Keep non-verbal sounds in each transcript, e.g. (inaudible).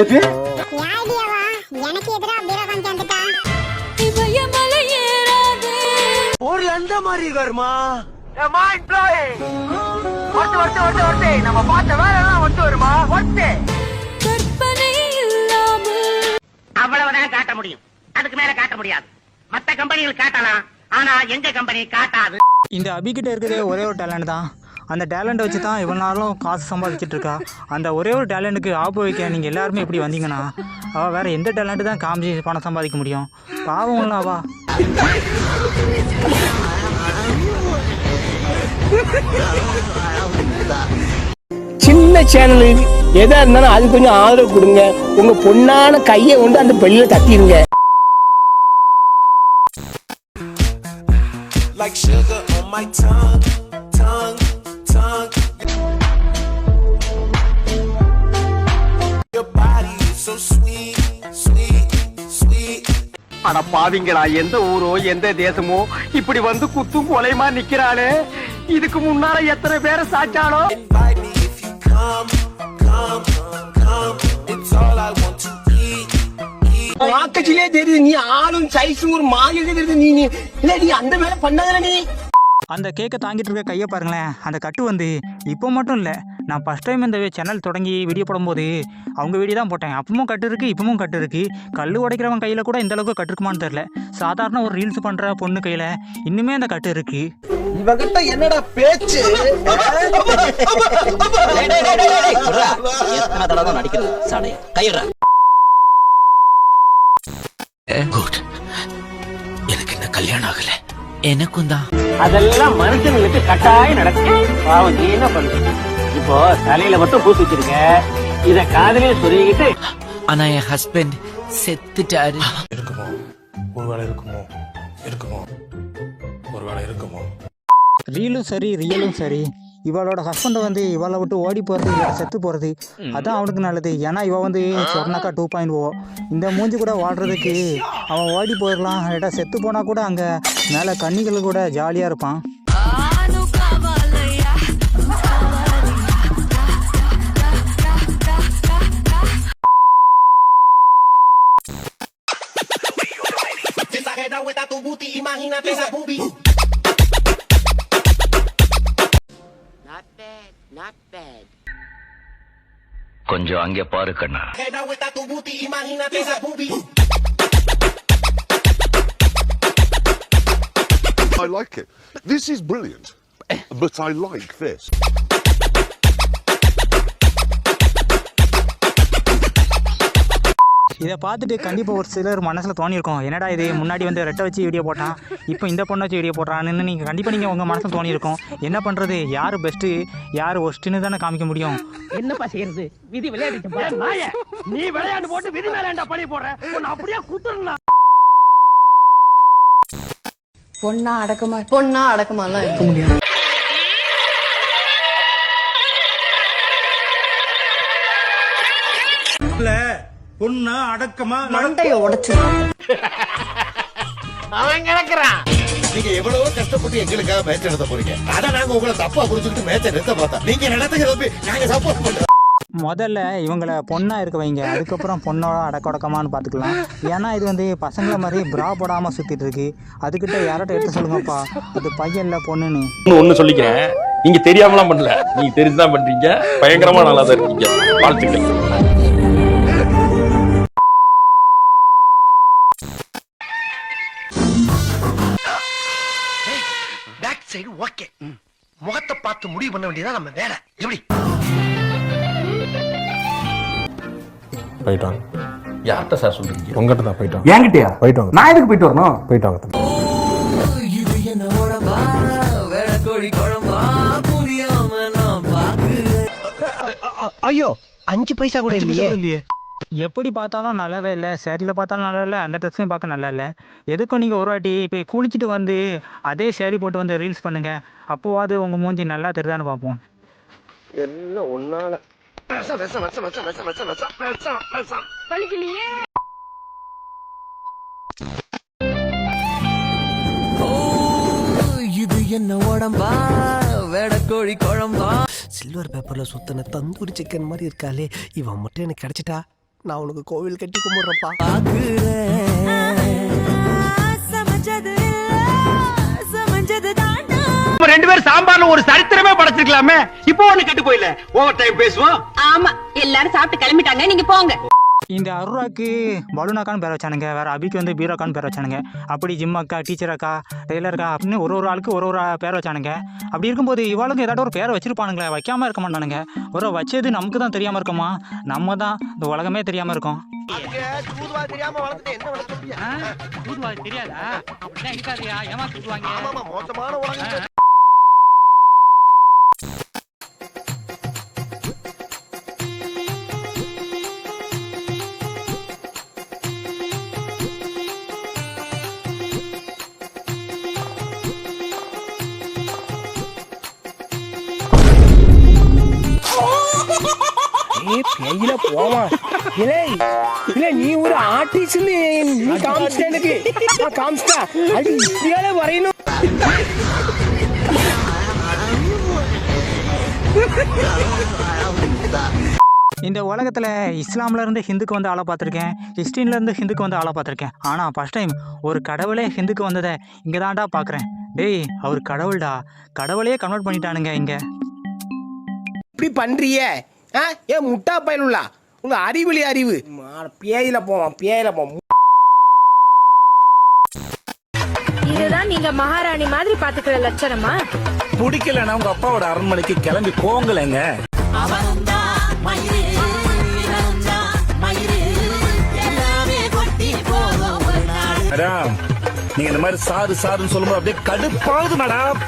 எது? எனக்கு எதிரா ஒரு அந்த மாதிரி இருக்காருமா மைண்ட் ப்ளோயிங் ஒட்டு ஒட்டு ஒட்டு ஒட்டு. நம்ம பார்த்த வேலை எல்லாம் ஒட்டு வருமா? ஒட்டு அவ்வளவுதான் காட்ட முடியும். அதுக்கு மேல காட்ட முடியாது. மத்த கம்பெனிகள் காட்டலாம். ஆனா எங்க கம்பெனி காட்டாது? இந்த அபிகிட்ட இருக்கிறதே ஒரே ஒரு டேலண்ட் தான். அந்த டேலண்ட்டை வச்சு தான் இவ்வளோ நாளும் காசு சம்பாதிச்சிட்டு இருக்கா? அந்த ஒரே ஒரு டேலண்ட்டுக்கு ஆப்பு வைக்க நீங்கள் எல்லாருமே எப்படி வந்தீங்கன்னா அவள் வேறு எந்த டேலண்ட்டு தான் காமிச்சு பணம் சம்பாதிக்க முடியும்? பாவம்ல அவா. சின்ன சேனல் எதா இருந்தாலும் அது கொஞ்சம் ஆதரவு கொடுங்க. உங்க பொண்ணான கையை கொண்டு அந்த பெல்லில தட்டிடுங்க like sugar on my tongue, அட பாவிங்களா? எந்த ஊரோ எந்த தேசமோ? இப்படி வந்து குத்தும் கொலைமா நிக்கிறாளே? இதுக்கு முன்னால எத்தனை பேரை eat. வாக்கச்சிலே தெரியுது நீ ஆளும் சைஸும் ஒரு மாதிரி தெரியுது நீ நீ. இல்ல நீ அந்த மேல பண்ணாதல நீ. அந்த கேக்கை தாங்கிட்டு இருக்க கையை பாருங்களேன். அந்த கட்டு வந்து இப்போ மட்டும் இல்லை நான் ஃபஸ்ட் டைம் இந்த சேனல் தொடங்கி வீடியோ போடும்போது அவங்க வீடியோ தான் போட்டேன். அப்பவும் கட்டு இருக்குது இப்பவும் கட்டு இருக்குது கல் உடைக்கிறவன் கையில் கூட இந்த அளவுக்கு கட்டு இருக்குமான்னு தெரில சாதாரண ஒரு ரீல்ஸ் பண்ணுற பொண்ணு கையில் இன்னுமே அந்த கட்டு இருக்குது இவகிட்ட என்னடா பேச்சு? எத்தனை தடவை தான் நடிக்கிறது சாடை கையிடுற குட் எனக்கு என்ன கல்யாணம் ஆகல. எனக்கும் தான். அதெல்லாம் மனுஷங்களுக்கு கட்டாயம் நடக்கும். பாவம் நீ என்ன பண்ணு? இப்போ தலையில மட்டும் பூசி வச்சிருக்க. இத காதலே சொருகிட்டு ஆனா என் ஹஸ்பண்ட் செத்துட்டாரு. இருக்குமோ? ஒருவேளை இருக்குமோ? இருக்குமோ? ஒருவேளை இருக்குமோ? ரீலும் சரி ரியலும் சரி. இவளோட ஹஸ்பண்டை வந்து இவளை விட்டு ஓடி போகிறது இவளை செத்து போகிறது அதான் அவனுக்கு நல்லது. ஏன்னா இவ வந்து சொன்னாக்கா டூ பாயிண்ட் ஓ இந்த மூஞ்சி கூட வாழ்கிறதுக்கு அவன் ஓடி போயிடலாம். இல்லாட்டா செத்து போனால் கூட அங்கே மேலே கன்னிகள் கூட ஜாலியாக இருப்பான். tu booty, imagínate booby. Not bad, not bad. கொஞ்சம் அங்கே பாரு கண்ணா I like it. This is brilliant, but I like this. இதை பார்த்துட்டு கண்டிப்பாக ஒரு சிலர் மனசில் தோணியிருக்கும். என்னடா இது? முன்னாடி வந்து ரெட்டை வச்சு வீடியோ போட்டான். இப்போ இந்த பொண்ணை வச்சு வீடியோ போடுறான்னு நீங்கள் கண்டிப்பாக நீங்கள் உங்கள் மனசில் தோணியிருக்கும். என்ன பண்ணுறது யார் பெஸ்ட்டு யார் ஒஸ்ட்டுன்னு தானே காமிக்க முடியும். என்னப்பா செய்யறது? விதி விளையாடிட்டு நாய நீ விளையாண்டு போட்டு விதி மேலேண்டா பழி போடுற? அப்படியே குத்துறா பொண்ணா அடக்கமா பொண்ணா அடக்கமாலாம் இருக்க முடியாது. பொண்ணா அடக்கமா மண்டைய உடைச்சு (laughs) அவன் கிடக்குறான். நீங்க எவ்வளவோ கஷ்டப்பட்டு எங்களுக்காக மேட்ச் நடத்த போறீங்க. அத நாங்க உங்களை தப்பா புரிஞ்சுக்கிட்டு மேட்சை நிறுத்த பார்த்தா நீங்க நடத்துகிறது நாங்க சப்போர்ட் பண்றோம். முதல்ல இவங்களை பொண்ணாக இருக்க வைங்க. அதுக்கப்புறம் பொண்ணோட அடக்க உடக்கமான்னு பார்த்துக்கலாம் ஏன்னா இது வந்து பசங்களை மாதிரி பிரா போடாமல் சுற்றிட்டு இருக்கு. அதுக்கிட்ட யார்கிட்ட எடுத்து சொல்லுங்கப்பா? அது பையன் இல்லை பொண்ணுன்னு. ஒண்ணு சொல்லிக்கிறேன். நீங்க தெரியாமலாம் பண்ணல. நீங்க தெரிஞ்சுதான் பண்றீங்க. பயங்கரமா நல்லா தான் இருக்கீங்க. வாழ்த்துக்கள். பேக் சைடு ஓகே முகத்தை பார்த்து முடிவு பண்ண வேண்டியதா நம்ம வேலை. எப்படி? போயிட்டாங்க யார்கிட்ட சார் சொல்றீங்க? உங்ககிட்ட தான் போயிட்டாங்க என்கிட்டயா? போயிட்டு வாங்க. நான் எதுக்கு போயிட்டு வரணும்? போயிட்டு வாங்க இது என்ன உடம்பா? வேடக்கோழி குழம்பா? புரியாம நான் பாக்கு ஐயோ அஞ்சு பைசா கூட இல்லையே. எப்படி பார்த்தாலும் நல்லாவே இல்லை. சேரீல பார்த்தாலும் நல்லா இல்லை. அந்த ட்ரெஸ்ஸையும் பார்க்க நல்லா இல்லை. எதுக்கும் நீங்கள் ஒரு வாட்டி போய் குளிச்சுட்டு வந்து அதே சேரீ போட்டு வந்து ரீல்ஸ் பண்ணுங்கள் அப்போவாது உங்கள் மூஞ்சி நல்லா தெரியுதான்னு பார்ப்போம். எல்லாம் ஒன்னால. இது என்ன உடம்பா? வேடக்கோழி குழம்பா? சில்வர் பேப்பர்ல சுத்தின தந்தூரி சிக்கன் மாதிரி இருக்காளே. இவன் மட்டும் எனக்கு கிடைச்சிட்டா? நான் உனக்கு கோவில் கட்டி கும்பிடுறப்பா ரெண்டு பேரும் சாம்பார்ல ஒரு சரித்திரமே படைச்சிருக்கலாமே. இப்போ ஒண்ணு கெட்டு போயில ஓவர் டைம் பேசுவோம். ஆமா எல்லாரும் சாப்பிட்டு கிளம்பிட்டாங்க. நீங்க போங்க. இந்த அருணாக்கு பலூனாக்கான்னு பேர் வச்சானுங்க. வேற அபிக்கு வந்து பீரோக்கான்னு பேர் வச்சானுங்க. அப்படி ஜிம் அக்கா டீச்சர் அக்கா டெய்லர் அக்கா அப்படின்னு ஒரு ஒரு ஆளுக்கு ஒரு ஒரு பேர் வச்சானுங்க. அப்படி இருக்கும்போது இவாளுக்கு ஏதாட்டும் ஒரு பேரை வச்சிருப்பானுங்களே வைக்காம இருக்க மாட்டானுங்க. ஒரு வச்சது நமக்கு தான் தெரியாம இருக்குமா? நம்ம தான் இந்த உலகமே தெரியாம இருக்கோம். தெரியாம வளர்ந்துட்டு என்ன வளர்க்க தெரியாதா. ஏய் பேயில போமா இல்லை இல்ல நீ ஒரு ஆர்டிஸ்ட்னு நீ காமிச்சிட்ட எனக்கு. காமிச்சிட்டா. அது இப்படியால வரையணும். இந்த உலகத்தில் இஸ்லாம்ல இருந்து ஹிந்துக்கு வந்து ஆளை பார்த்துருக்கேன். கிறிஸ்டின்ல இருந்து ஹிந்துக்கு வந்து ஆளை பார்த்துருக்கேன். ஆனால் ஃபர்ஸ்ட் டைம் ஒரு கடவுளே ஹிந்துக்கு வந்ததை இங்கே தான்டா பார்க்குறேன். டேய் அவர் கடவுள்டா. கடவுளையே கன்வெர்ட் பண்ணிட்டானுங்க இங்கே. இப்படி பண்றிய. ஆ ஏ முட்டா பயனுள்ளா உங்க அறிவுலி அறிவு. பேயில போவான் பேயில போவான். இதுதான் நீங்க மகாராணி மாதிரி பாத்துக்கிற லட்சணமா? பிடிக்கலன்னா உங்க அப்பாவோட அரண்மனைக்கு கிளம்பி போங்களேங்க மேடம் நீங்க இந்த மாதிரி சாரு சாருன்னு சொல்லும்போது அப்படியே கடுப்பாகுது மேடம்.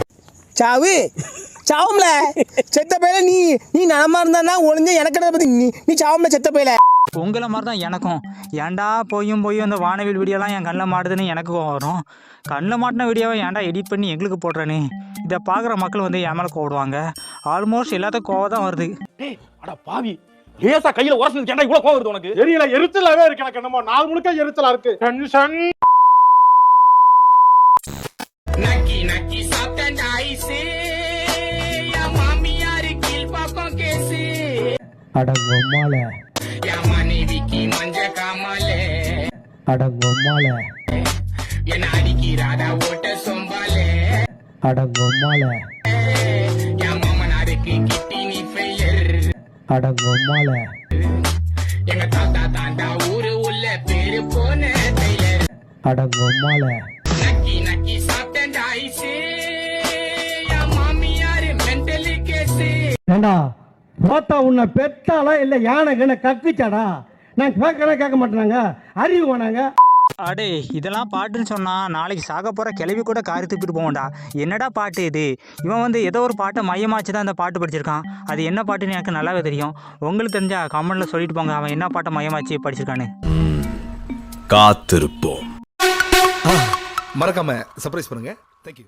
சாவு. சாவும்ல. செத்த பையில நீ நீ நலமா இருந்தா ஒளிஞ்ச எனக்கு என்ன பத்தி? நீ நீ சாவும்ல செத்த பையில. உங்களை மாதிரி தான் எனக்கும். ஏன்டா போயும் போயும் இந்த வானவில் வீடியோலாம் என் கண்ணில் மாட்டுதுன்னு எனக்கு கோவம் வரும். கண்ணில் மாட்டின வீடியோவை ஏன்டா எடிட் பண்ணி எங்களுக்கு போடுறேனே? இதை பார்க்குற மக்கள் வந்து என் மேலே கோவிடுவாங்க ஆல்மோஸ்ட் எல்லாத்துக்கும் கோவம் தான் வருது. அட பாவி. லேசா கையில உரசு கேட்டா இவ்வளவு கோவம் வருது உனக்கு? தெரியல எரிச்சலாவே இருக்கு எனக்கு என்னமோ. நாள் முழுக்க எரிச்சலா இருக்கு. டென்ஷன் நக்கி நக்கி சாப்பிட்ட ஐசே அடங்கொம்மால மனைவிக்கு மஞ்ச காமாலே அடங்கொம்மால என்ன அடிக்கிறாடா ஓட்ட சொம்பாலே அடங்கொம்மால என் மாமனாருக்கு கிட்டினி ஃபெயிலர் அடங்கொம்மால எங்க தாத்தா தாண்டா ஊரு உள்ள பேரு போன டெய்லர் அடங்கொம்மால நக்கி நக்கி சாப்பிட்ட ஐசே என் மாமியாரு மென்டலி கேசு ஏண்டா? போத்தா உன்னை பெத்தாளா இல்ல யானை கண்ண கக்குச்சாடா? நான் கேட்கறேன் கேட்க மாட்டேனாங்க. அறிவு வேணாங்க. அடே இதெல்லாம் பாட்டுன்னு சொன்னால் நாளைக்கு சாக போகிற கிளவி கூட காரி துப்பிட்டு போவோம்டா. என்னடா பாட்டு இது? இவன் வந்து ஏதோ ஒரு பாட்டை மையமாச்சு தான் இந்த பாட்டு படிச்சிருக்கான். அது என்ன பாட்டுன்னு எனக்கு நல்லாவே தெரியும். உங்களுக்கு தெரிஞ்சா கமெண்ட்டில் சொல்லிட்டு போங்க. அவன் என்ன பாட்டை மையமாச்சு படிச்சிருக்கான்னு. காத்திருப்போம். மறக்காம சர்ப்ரைஸ் பண்ணுங்க. தேங்க்யூ